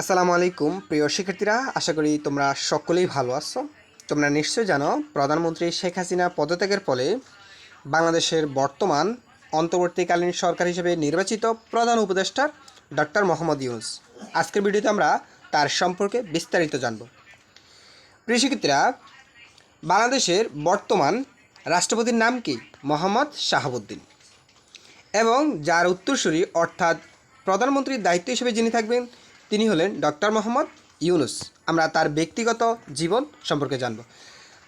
আসসালামু আলাইকুম, প্রিয় শিক্ষার্থীরা, আশা করি তোমরা সকলেই ভালো আছো। তোমরা নিশ্চয় জানো, প্রধানমন্ত্রী শেখ হাসিনা পদত্যাগের ফলে বাংলাদেশের বর্তমান অন্তর্বর্তীকালীন সরকার হিসেবে নির্বাচিত প্রধান উপদেষ্টা ডক্টর মোহাম্মদ ইউনুস। আজকের ভিডিওতে আমরা তার সম্পর্কে বিস্তারিত জানব। প্রিয় শিক্ষার্থীরা, বাংলাদেশের বর্তমান রাষ্ট্রপতির নাম কি? মোহাম্মদ শাহাবুদ্দিন। এবং যার উত্তরসূরি অর্থাৎ প্রধানমন্ত্রীর দায়িত্ব হিসেবে যিনি থাকবেন তিনি হলেন ডক্টর মোহাম্মদ ইউনুস। আমরা তার ব্যক্তিগত জীবন সম্পর্কে জানব।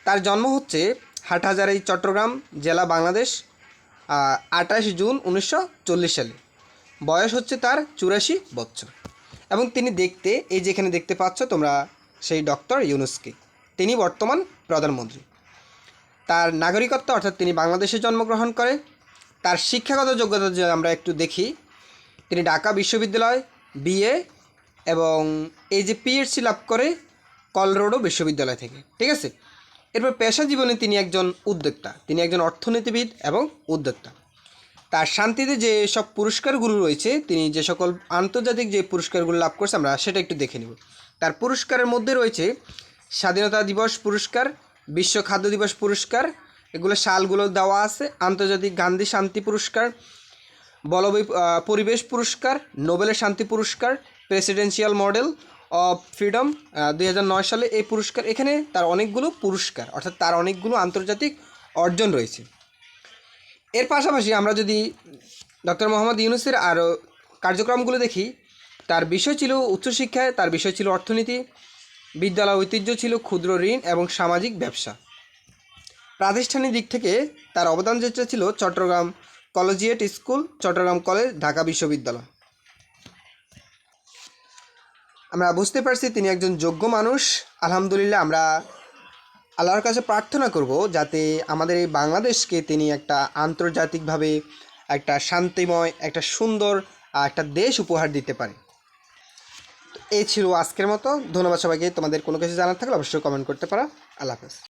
তার জন্ম হচ্ছে হাটহাজারি, চট্টগ্রাম জেলা বাংলাদেশ আঠাশ জুন উনিশশো চল্লিশ সালে। বয়স হচ্ছে তার চুরাশি বছর। এবং তিনি দেখতে, এই যেখানে দেখতে পাচ্ছ তোমরা, সেই ডক্টর ইউনুসকে। তিনি বর্তমান প্রধানমন্ত্রী। তার নাগরিকত্ব, অর্থাৎ তিনি বাংলাদেশে জন্মগ্রহণ করে। তার শিক্ষাগত যোগ্যতা যে আমরা একটু দেখি, তিনি ঢাকা বিশ্ববিদ্যালয় বিএ এবং এই যে পিএইচসি লাভ করে কলরোডো বিশ্ববিদ্যালয় থেকে, ঠিক আছে? এরপর পেশা জীবনে তিনি একজন উদ্যোক্তা, তিনি একজন অর্থনীতিবিদ এবং উদ্যোক্তা। তার শান্তিতে যে সব পুরস্কারগুলো রয়েছে, তিনি যে সকল আন্তর্জাতিক যে পুরস্কারগুলো লাভ করছে, আমরা সেটা একটু দেখে নেব। তার পুরস্কারের মধ্যে রয়েছে স্বাধীনতা দিবস পুরস্কার, বিশ্ব খাদ্য দিবস পুরস্কার, এগুলো সালগুলো দেওয়া আছে, আন্তর্জাতিক গান্ধী শান্তি পুরস্কার, বলবি পরিবেশ পুরস্কার নোবেলের শান্তি পুরস্কার প্রেসিডেন্সিয়াল মডেল অফ ফ্রিডম দুই হাজার নয় সালে এই পুরস্কার, এখানে তার অনেকগুলো পুরস্কার, অর্থাৎ তার অনেকগুলো আন্তর্জাতিক অর্জন রয়েছে। এর পাশাপাশি আমরা যদি ডক্টর মোহাম্মদ ইউনুসের আরও কার্যক্রমগুলো দেখি, তার বিষয় ছিল উচ্চশিক্ষায় তার বিষয় ছিল অর্থনীতি, বিদ্যালয় ঐতিহ্য ছিল ক্ষুদ্র ঋণ এবং সামাজিক ব্যবসা। প্রাতিষ্ঠানিক দিক থেকে তার অবদান যেটা ছিল Chattogram collegiate school, Chattogram college, Dhaka বিশ্ববিদ্যালয়। আমরা বুঝতে পারছি তিনি একজন যোগ্য মানুষ। আলহামদুলিল্লাহ, আমরা আল্লাহর কাছে প্রার্থনা করব যাতে আমাদের এই বাংলাদেশকে তিনি একটা আন্তর্জাতিকভাবে একটা শান্তিময়, একটা সুন্দর একটা দেশ উপহার দিতে পারে। এই ছিল আজকের মতো। ধন্যবাদ সবাইকে। তোমাদের কোনো কিছু জানার থাকলে অবশ্যই কমেন্ট করতে পারো। আল্লাহ হাফেজ।